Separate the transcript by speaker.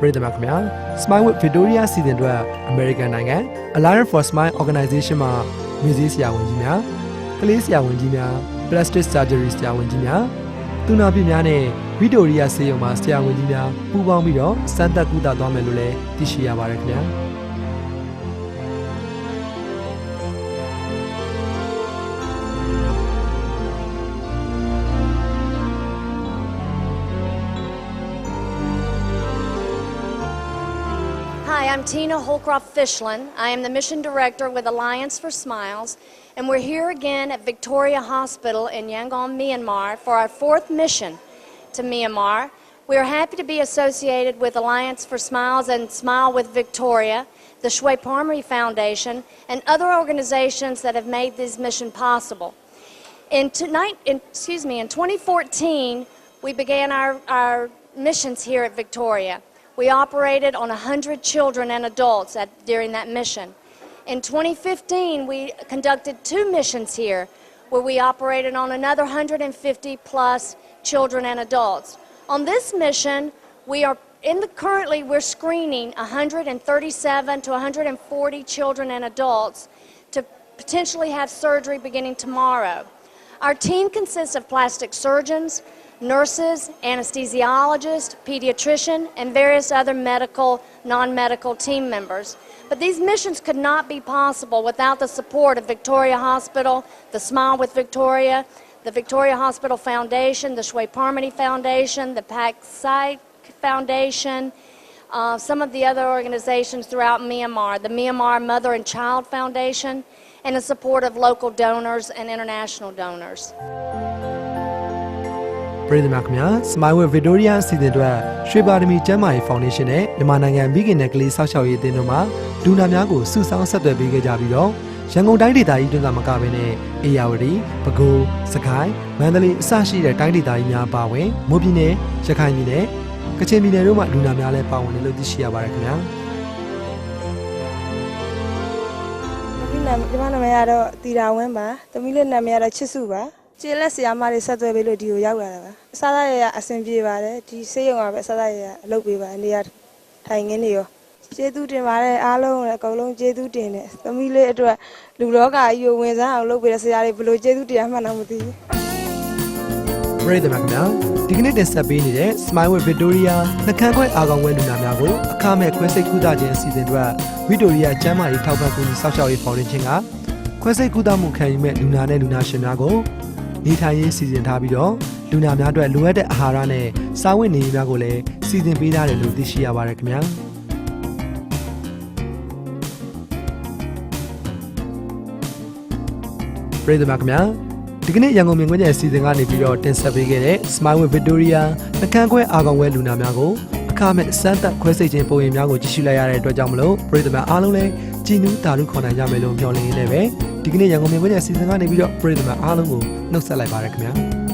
Speaker 1: ပြည်သူများခင်ဗျာ Smile with Victoria စီစဉ်အတွက် American နိုင်ငံ Alliance for Smile Organization မှမြူစည်းဆရာဝန်ကြီးများကလေးဆရာဝန်ကြီးများ Plastic Surgery ဆရာဝန်ကြီးများသူနာပြုများနဲ့ဗီတိုရီယာဆေးရုံမှာဆရာဝန်ကြီးများပူးပေါင်းပြီးတော့စမ်းသပ်ကုသသွားမယ်လို့လည်းသိရှိရပါတယ်ခင်ဗျာ
Speaker 2: Hi, I'm Tina Holcroft Fishlin. I am the mission director with Alliance for Smiles, and we're here again at Victoria Hospital in Yangon, Myanmar for our fourth mission to Myanmar. We are happy to be associated with Alliance for Smiles and Smile with Victoria, the Shui Palmery Foundation, and other organizations that have made this mission possible. In, tonight, in, excuse me, in 2014, we began our, our missions here at Victoria. We operated on 100 children and adults at, during that mission. In 2015, we conducted two missions here where we operated on another 150 plus children and adults. On this mission, we are in the currently we're screening 137 to 140 children and adults to potentially have surgery beginning tomorrow. Our team consists of plastic surgeons, nurses, anesthesiologists, pediatrician, and various other medical, non-medical team members. But these missions could not be possible without the support of Victoria Hospital, the Smile with Victoria, the Victoria Hospital Foundation, the Shui Parmity Foundation, the Pac Psych Foundation, uh, some of the other organizations throughout Myanmar, the Myanmar Mother and Child Foundation, and the support of local donors and international donors.
Speaker 1: ပြည်သူများခင်ဗျာ Smile with Victoria အစီအစဉ်အတွက်ရွှေပါရမီကျန်းမာရေးဖောင်ဒေးရှင်းနဲ့မြန်မာနိုင်ငံမိခင်နဲ့ကလေးစောင့်ရှောက်ရေးအသင်းတို့မှလူနာများကိုစုဆောင်းဆက်သွယ်ပေးခဲ့ကြပြီးတော့ရန်ကုန်တိုင်းဒေသကြီးတွင်သာမကဘဲနဲ့အေရဝတီ၊ပဲခူး၊စကိုင်း၊မန္တလေးအစရှိတဲ့တိုင်းဒေသကြီးများပါဝင်မွန်ပြည်နယ်၊ရခိုင်ပြည်နယ်၊ကချင်ပြည်နယ်တို့မှလူနာများလည်းပါဝင်တယ်လို့သိရှိရပါတယ်ခင်ဗျာ
Speaker 3: ဒီနာမည်ဒီမနာမည်ကတော့တီတာဝင်းပါသမီးလေးနာမည်ကတော့ချစ်စုပါ ကျေးလက်ဆရာမတွေဆက်သွယ်ပေးလို့ဒီကိုရောက်လာတာပါအစားသားရရအဆင်ပြေပါတယ်ဒီဆေးရုံကပဲအစားသားရရအလုပ်ပေးပါနေရာထိုင်ငင်းနေရောကျေးဇူးတင်ပါတယ်အားလုံးလည်းအကုန်လုံးကျေးဇူးတင်တယ်သမီးလေးအတွက်လူလောကကြီးကိုဝင်စားအောင်လုပ်ပေးတဲ့ဆရာတွေဘယ်လိုကျေးဇူးတရားမှန်းတော့မသိဘူး
Speaker 1: ပြည်သူများခင်ဗျာဒီကနေ့တင်ဆက်ပေးနေတဲ့ Smile with Victoria နှကန်းခွဲအာကောင်ဝဲလူနာများကိုအခမဲ့ခွဲစိတ်ကုသခြင်းအစီအစဉ်အတွက် Victoria ကျန်းမာရေးထောက်ပံ့ကူညီစောင့်ရှောက်ရေးဖောင်ဒေးရှင်းကခွဲစိတ်ကုသမှုခံယူမဲ့လူနာနဲ့လူနာရှင်များကို နေထိုင်ရေးစီစဉ်ထားပြီးတော့လူနာများအတွက်လိုအပ်တဲ့အာဟာရနဲ့စားဝတ်နေရေးများကိုလည်းစီစဉ်ပေးထားတယ်လို့သိရှိရပါတယ်ခင်ဗျာပြည်သူများခင်ဗျာဒီကနေ့ရန်ကုန်မြင်ကွင်းကျယ်အစီအစဉ်ကနေပြီးတော့တင်ဆက်ပေးခဲ့တဲ့ Smile with Victoria နှကန်းခွဲအာကောင်ဝဲလူနာများကိုအခမဲ့စမ်းသပ်ခွဲစိတ်ခြင်းပုံရင်များကိုကြည့်ရှုလိုက်ရတဲ့အတွက်ကြောင့်မလို့ပြည်သူများအားလုံးလည်းကြည်နူးတာလူခေါ်နိုင်ကြမယ်လို့မျှော်လင့်ရင်းနဲ့ပဲ ဒီကနေ့ရန်ကုန်မြင်ကွင်းကျယ်အစီအစဉ်ကနေပြီးတော့ပြည်သူများအားလုံးကိုနှုတ်ဆက်လိုက်ပါရခင်ဗျာ